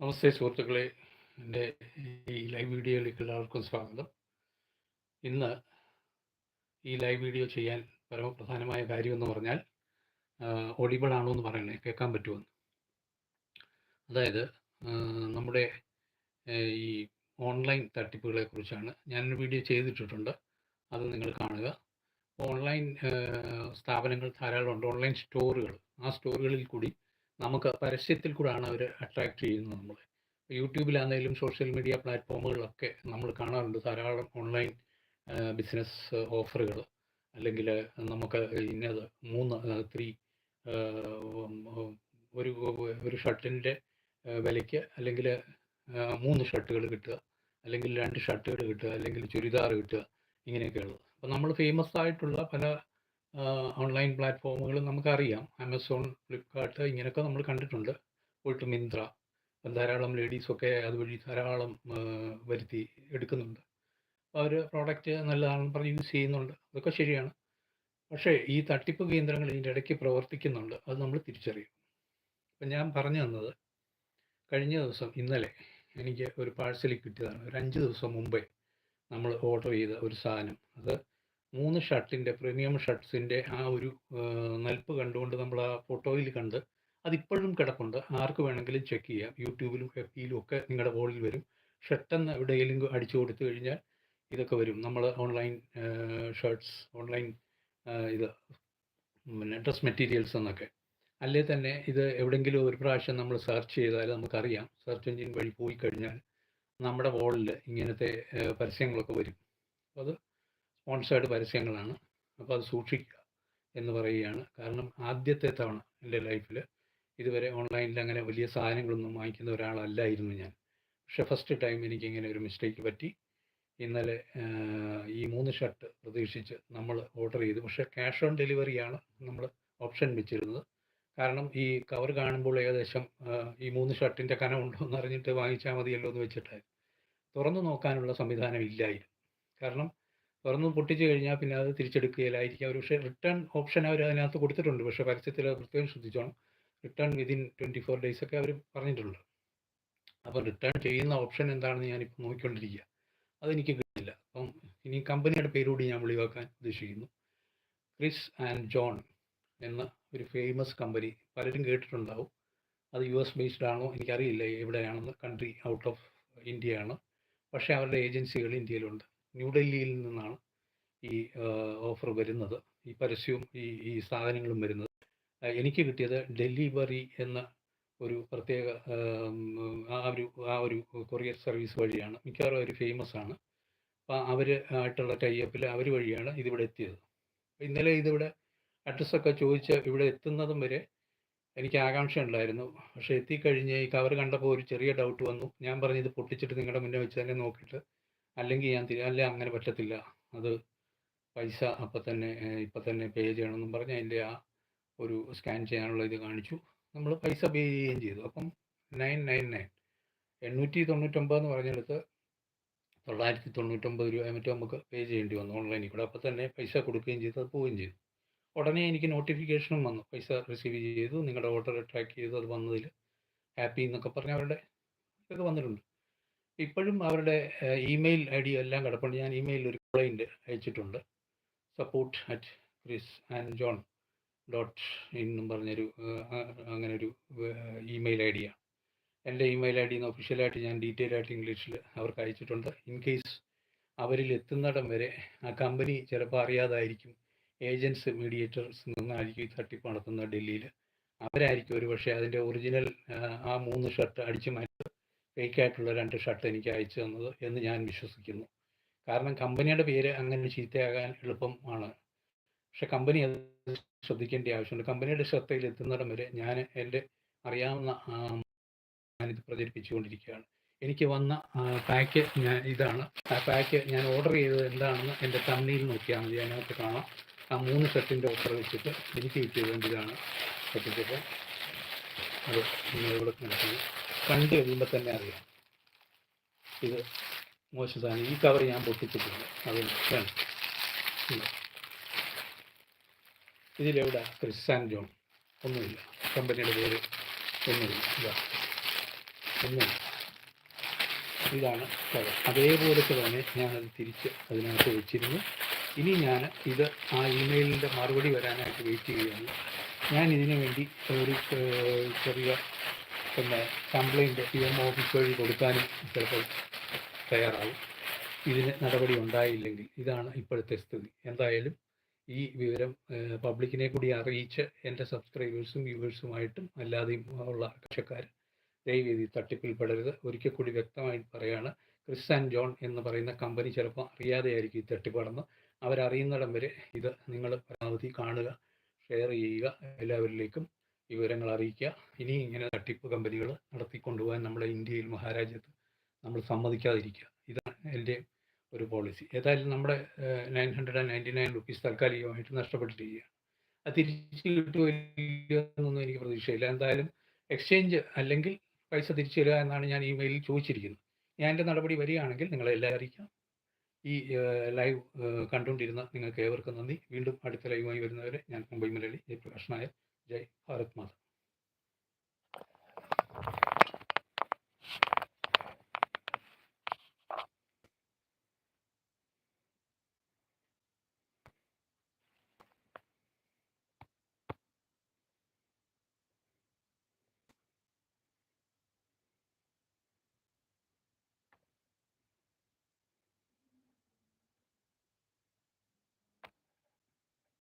നമസ്തേ സുഹൃത്തുക്കളെ. എന്റെ ഈ ലൈവ് വീഡിയോയിലേക്ക് എല്ലാവർക്കും സ്വാഗതം. ഇന്ന് ഈ ലൈവ് വീഡിയോ ചെയ്യാൻ പരമപ്രധാനമായ കാര്യമെന്ന് പറഞ്ഞാൽ ഓഡിബിൾ ആണോ എന്ന് പറയണേ കേൾക്കാൻ പറ്റുമെന്ന് അതായത് നമ്മുടെ ഈ ഓൺലൈൻ തട്ടിപ്പുകളെ കുറിച്ചാണ്. ഞാനൊരു വീഡിയോ ചെയ്തിട്ടിട്ടുണ്ട്. അത് നിങ്ങൾ കാണുക. ഓൺലൈൻ സ്ഥാപനങ്ങൾ ധാരാളമുണ്ട് ഓൺലൈൻ സ്റ്റോറുകൾ. ആ സ്റ്റോറുകളിൽ കൂടി നമുക്ക് പരസ്യത്തിൽ കൂടാണ് അവർ അട്രാക്ട് ചെയ്യുന്നത് നമ്മളെ. യൂട്യൂബിലാണെങ്കിലും സോഷ്യൽ മീഡിയ പ്ലാറ്റ്ഫോമുകളിലൊക്കെ നമ്മൾ കാണാറുണ്ട്. ധാരാളം ഓൺലൈൻ ബിസിനസ് ഓഫറുകൾ അല്ലെങ്കിൽ നമുക്ക് ഇന്നത് മൂന്ന് ത്രീ ഒരു ഒരു ഷർട്ടിന്റെ വിലയ്ക്ക് അല്ലെങ്കിൽ മൂന്ന് ഷർട്ടുകൾ കിട്ടുക. അല്ലെങ്കിൽ രണ്ട് ഷർട്ടുകൾ കിട്ടുക. അല്ലെങ്കിൽ ചുരിദാർ കിട്ടുക. ഇങ്ങനെയൊക്കെയുള്ളത്. അപ്പം നമ്മൾ ഫേമസ് ആയിട്ടുള്ള പല ഓൺലൈൻ പ്ലാറ്റ്ഫോമുകൾ നമുക്കറിയാം. ആമസോൺ ഫ്ലിപ്കാർട്ട് ഇങ്ങനെയൊക്കെ നമ്മൾ കണ്ടിട്ടുണ്ട്. പോയിട്ട് മിന്ത്ര ധാരാളം ലേഡീസൊക്കെ അതുവഴി ധാരാളം വരുത്തി എടുക്കുന്നുണ്ട്. അവർ പ്രോഡക്റ്റ് നല്ലതാണെന്ന് പറഞ്ഞ് യൂസ് ചെയ്യുന്നുണ്ട്. അതൊക്കെ ശരിയാണ്. പക്ഷേ ഈ തട്ടിപ്പ് കേന്ദ്രങ്ങൾ ഇതിന്റെ ഇടയ്ക്ക് പ്രവർത്തിക്കുന്നുണ്ട്. അത് നമ്മൾ തിരിച്ചറിയും. അപ്പം ഞാൻ പറഞ്ഞു തന്നത് കഴിഞ്ഞ ദിവസം ഇന്നലെ എനിക്ക് ഒരു പാഴ്സൽ കിട്ടിയതാണ്. ഒരു അഞ്ച് ദിവസം മുമ്പേ നമ്മൾ ഓർഡർ ചെയ്ത ഒരു സാധനം. അത് മൂന്ന് ഷർട്ടിന്റെ പ്രീമിയം ഷർട്ട്സിന്റെ ആ ഒരു നൽപ്പ് കണ്ടുകൊണ്ട് നമ്മൾ ആ ഫോട്ടോയിൽ കണ്ട് അതിപ്പോഴും കിടപ്പുണ്ട്. ആർക്ക് വേണമെങ്കിലും ചെക്ക് ചെയ്യാം. യൂട്യൂബിലും എഫ് ബിയിലും ഒക്കെ നിങ്ങളുടെ ഫോണിൽ വരും. ഷർട്ടെന്ന് എവിടെയെങ്കിലും അടിച്ചു കൊടുത്തു കഴിഞ്ഞാൽ ഇതൊക്കെ വരും. നമ്മൾ ഓൺലൈൻ ഷർട്ട്സ് ഓൺലൈൻ ഇത് പിന്നെ ഡ്രസ് മെറ്റീരിയൽസ് എന്നൊക്കെ. അല്ലേ തന്നെ ഇത് എവിടെയെങ്കിലും ഒരു പ്രാവശ്യം നമ്മൾ സെർച്ച് ചെയ്താൽ നമുക്കറിയാം. സെർച്ച് എഞ്ചിൻ വഴി പോയി കഴിഞ്ഞാൽ നമ്മുടെ വോളിൽ ഇങ്ങനത്തെ പരസ്യങ്ങളൊക്കെ വരും. അപ്പോൾ സ്പോൺസേർഡ് പരസ്യങ്ങളാണ്. അപ്പോൾ അത് സൂക്ഷിക്കുക എന്ന് പറയുകയാണ്. കാരണം ആദ്യത്തെ തവണ എന്റെ ലൈഫിൽ ഇതുവരെ ഓൺലൈനിൽ അങ്ങനെ വലിയ സാധനങ്ങളൊന്നും വാങ്ങിക്കുന്ന ഒരാളല്ലായിരുന്നു ഞാൻ. പക്ഷെ ഫസ്റ്റ് ടൈം എനിക്ക് ഇങ്ങനെ ഒരു മിസ്റ്റേക്ക് പറ്റി. ഇന്നലെ ഈ മൂന്ന് ഷർട്ട് പ്രതീക്ഷിച്ച് നമ്മൾ ഓർഡർ ചെയ്തു. പക്ഷെ ക്യാഷ് ഓൺ ഡെലിവറിയാണ് നമ്മൾ ഓപ്ഷൻ വെച്ചിരുന്നത്. കാരണം ഈ കവർ കാണുമ്പോൾ ഏകദേശം ഈ മൂന്ന് ഷർട്ടിന്റെ കനം ഉണ്ടോ എന്ന് അറിഞ്ഞിട്ട് വാങ്ങിച്ചാൽ മതിയല്ലോ എന്ന് വെച്ചിട്ടായിരുന്നു. തുറന്നു നോക്കാനുള്ള സംവിധാനം ഇല്ലായിരുന്നു. കാരണം തുറന്ന് പൊട്ടിച്ചു കഴിഞ്ഞാൽ പിന്നെ അത് തിരിച്ചെടുക്കുകയില്ലായിരിക്കും. ഒരു പക്ഷേ റിട്ടേൺ ഓപ്ഷൻ അവർ അതിനകത്ത് കൊടുത്തിട്ടുണ്ട്. പക്ഷേ പരസ്യത്തിൽ പ്രത്യേകം ശ്രദ്ധിച്ചോണം. Return within twenty four days ഒക്കെ അവർ പറഞ്ഞിട്ടുണ്ട്. അപ്പോൾ റിട്ടേൺ ചെയ്യുന്ന ഓപ്ഷൻ എന്താണെന്ന് ഞാനിപ്പോൾ നോക്കിക്കൊണ്ടിരിക്കുക അതെനിക്ക് കിട്ടില്ല അപ്പം ഇനി കമ്പനിയുടെ പേരുകൂടി ഞാൻ വെളിവാക്കാൻ ഉദ്ദേശിക്കുന്നു. ക്രിസ് ആൻഡ് ജോൺ എന്ന ഒരു ഫേമസ് കമ്പനി. പലരും കേട്ടിട്ടുണ്ടാവും. അത് യു എസ് ബേസ്ഡ് ആണോ? എനിക്കറിയില്ല. എവിടെയാണെന്ന്? കൺട്രി ഔട്ട് ഓഫ് ഇന്ത്യ ആണ്. പക്ഷേ അവരുടെ ഏജൻസികൾ ഇന്ത്യയിലുണ്ട്. ന്യൂഡൽഹിയിൽ നിന്നാണ് ഈ ഓഫർ വരുന്നത്. ഈ പരസ്യവും ഈ ഈ സാധനങ്ങളും വരുന്നത്. എനിക്ക് കിട്ടിയത് ഡെലിവറി എന്ന ഒരു പ്രത്യേക ആ ഒരു ആ ഒരു കൊറിയർ സർവീസ് വഴിയാണ്. മിക്കവാറും അവർ ഫേമസ് ആണ്. അപ്പോൾ അവർ ആയിട്ടുള്ള ടൈപ്പിൽ അവർ വഴിയാണ് ഇതിവിടെ എത്തിയത്. ഇന്നലെ ഇതിവിടെ അഡ്രസ്സൊക്കെ ചോദിച്ച് ഇവിടെ എത്തുന്നതും വരെ എനിക്ക് ആകാംക്ഷ ഉണ്ടായിരുന്നു. പക്ഷേ എത്തിക്കഴിഞ്ഞ് ഈ കവർ കണ്ടപ്പോൾ ഒരു ചെറിയ ഡൗട്ട് വന്നു. ഞാൻ പറഞ്ഞു ഇത് പൊട്ടിച്ചിട്ട് നിങ്ങളുടെ മുന്നേ വെച്ച് തന്നെ നോക്കിയിട്ട് അല്ലെങ്കിൽ ഞാൻ അല്ല അങ്ങനെ പറ്റത്തില്ല. അത് പൈസ അപ്പം തന്നെ ഇപ്പം തന്നെ പേ ചെയ്യണമെന്നും പറഞ്ഞ് അതിന്റെ ആ ഒരു സ്കാൻ ചെയ്യാനുള്ള ഇത് കാണിച്ചു. നമ്മൾ പൈസ പേ ചെയ്യുകയും ചെയ്തു. അപ്പം നയൻ നയൻ നയൻ. എണ്ണൂറ്റി തൊണ്ണൂറ്റൊമ്പത് എന്ന് പറഞ്ഞെടുത്ത് തൊള്ളായിരത്തി തൊണ്ണൂറ്റൊമ്പത് രൂപ മറ്റോ നമുക്ക് പേ ചെയ്യേണ്ടി വന്നു ഓൺലൈനിൽ കൂടെ. അപ്പം തന്നെ പൈസ കൊടുക്കുകയും ചെയ്തു അത് പോവുകയും ചെയ്തു. ഉടനെ എനിക്ക് നോട്ടിഫിക്കേഷനും വന്നു. പൈസ റിസീവ് ചെയ്തു. നിങ്ങളുടെ ഓർഡർ ട്രാക്ക് ചെയ്തു. അത് വന്നതിൽ ഹാപ്പി എന്നൊക്കെ പറഞ്ഞ് അവരുടെ ഇതൊക്കെ വന്നിട്ടുണ്ട്. ഇപ്പോഴും അവരുടെ ഇമെയിൽ ഐ ഡി എല്ലാം കിടപ്പുണ്ട്. ഞാൻ ഇമെയിലിൽ ഒരു കംപ്ലൈന്റ് അയച്ചിട്ടുണ്ട്. Support at Chris and John dot എന്നും പറഞ്ഞൊരു അങ്ങനെ ഒരു ഇമെയിൽ ഐ ഡിയാണ് എന്റെ ഇമെയിൽ ഐ ഡിന്ന് ഒഫീഷ്യലായിട്ട് ഞാൻ ഡീറ്റെയിൽ ആയിട്ട് ഇംഗ്ലീഷിൽ അവർക്ക് അയച്ചിട്ടുണ്ട്. ഇൻ കേസ് അവരിൽ എത്തുന്നിടം വരെ ആ കമ്പനി ചിലപ്പോൾ അറിയാതായിരിക്കും. ഏജൻസ് മീഡിയേറ്റേഴ്സ് നിന്നായിരിക്കും ഈ തട്ടിപ്പ് നടത്തുന്നത് ഡൽഹിയിൽ. അവരായിരിക്കും ഒരു പക്ഷേ അതിന്റെ ഒറിജിനൽ ആ മൂന്ന് ഷർട്ട് അടിച്ചു മാറ്റി ഫേക്കായിട്ടുള്ള രണ്ട് ഷർട്ട് എനിക്ക് അയച്ചു തന്നത് എന്ന് ഞാൻ വിശ്വസിക്കുന്നു. കാരണം കമ്പനിയുടെ പേര് അങ്ങനെ ചീത്തയാകാൻ എളുപ്പമാണ് പക്ഷെ കമ്പനി അത് ശ്രദ്ധിക്കേണ്ട ആവശ്യമുണ്ട്. കമ്പനിയുടെ ശ്രദ്ധയിൽ എത്തുന്നിടം വരെ ഞാൻ എന്റെ അറിയാവുന്ന ഞാനിത് പ്രചരിപ്പിച്ചുകൊണ്ടിരിക്കുകയാണ്. എനിക്ക് വന്ന പാക്ക് ഞാൻ ഇതാണ്. ആ പാക്ക് ഞാൻ ഓർഡർ ചെയ്തത് എന്താണെന്ന് എന്റെ തമ്മിയിൽ നോക്കിയാൽ മതി. അതിനകത്ത് കാണാം. ആ മൂന്ന് ഷർട്ടിന്റെ ഓർഡർ വെച്ചിട്ട് എനിക്ക് കിട്ടിയത് ഇതാണ് പൊട്ടിച്ചപ്പോൾ അത് നിങ്ങളിവിടെ കണ്ടു കണ്ടു കഴിയുമ്പോൾ തന്നെ അറിയാം. ഇത് മോശം സാധനം. ഈ കവർ ഞാൻ പൊട്ടിച്ചിട്ടില്ല അത് വേണം. ഇതിലെവിടെ? Chris and John. ഒന്നുമില്ല. കമ്പനിയുടെ പേര് ഒന്നുമില്ല. ഇതാ. എന്ന് ഇതാണ് കവർ അതേപോലത്തെ തന്നെ ഞാനത് തിരിച്ച് അതിനകത്ത് വെച്ചിരുന്നു. ഇനി ഞാൻ ഇത് ആ ഇമെയിലിന്റെ മറുപടി വരാനായിട്ട് വെയിറ്റ് ചെയ്യുകയാണ്. ഞാൻ ഇതിനു വേണ്ടി ഒരു ചെറിയ പിന്നെ കംപ്ലയിന്റ് പി എം ഓഫീസ് വഴി കൊടുക്കാനും ചിലപ്പോൾ തയ്യാറാവും ഇതിന് നടപടി ഉണ്ടായില്ലെങ്കിൽ ഇതാണ് ഇപ്പോഴത്തെ സ്ഥിതി. എന്തായാലും ഈ വിവരം പബ്ലിക്കിനെ കൂടി അറിയിച്ച് എന്റെ സബ്സ്ക്രൈബേഴ്സും വ്യൂവേഴ്സുമായിട്ടും അല്ലാതെയും ഉള്ള കക്ഷക്കാർ ദയവേദി തട്ടിപ്പിൽ പെടരുത്. ഒരിക്കൽ കൂടി വ്യക്തമായി പറയുകയാണ് ക്രിസ് ആൻഡ് ജോൺ എന്ന് പറയുന്ന കമ്പനി ചിലപ്പോൾ അറിയാതെ ആയിരിക്കും ഈ തട്ടിപ്പടന്ന് അവരറിയുന്നിടം വരെ ഇത് നിങ്ങൾ പരമാവധി കാണുക ഷെയർ ചെയ്യുക. എല്ലാവരിലേക്കും വിവരങ്ങൾ അറിയിക്കുക. ഇനി ഇങ്ങനെ തട്ടിപ്പ് കമ്പനികൾ നടത്തിക്കൊണ്ടുപോകാൻ നമ്മുടെ ഇന്ത്യയിൽ മഹാരാജ്യത്ത് നമ്മൾ സമ്മതിക്കാതിരിക്കുക. ഇതാണ് എന്റെ ഒരു പോളിസി ഏതായാലും നമ്മുടെ nine hundred and ninety nine rupees താൽക്കാലികമായിട്ട് നഷ്ടപ്പെട്ടിരിക്കുകയാണ്. അത് തിരിച്ചു കിട്ടുമോ എന്നൊന്നും എനിക്ക് പ്രതീക്ഷയില്ല. എന്തായാലും എക്സ്ചേഞ്ച് അല്ലെങ്കിൽ പൈസ തിരിച്ചു തരിക എന്നാണ് ഞാൻ ഇമെയിലിൽ ചോദിച്ചിരിക്കുന്നത്. ഞാൻ എന്റെ നടപടി വരികയാണെങ്കിൽ നിങ്ങളെ എല്ലാവരും അറിയിക്കാം. ഈ ലൈവ് കണ്ടുകൊണ്ടിരുന്ന നിങ്ങൾക്ക് ഏവർക്കും നന്ദി. വീണ്ടും അടുത്ത ലൈവുമായി വരുന്നവരെ ഞാൻ മുംബൈ മലയാളി ജയപ്രകാശ് നായർ ஜெய் பாரத் மாதா.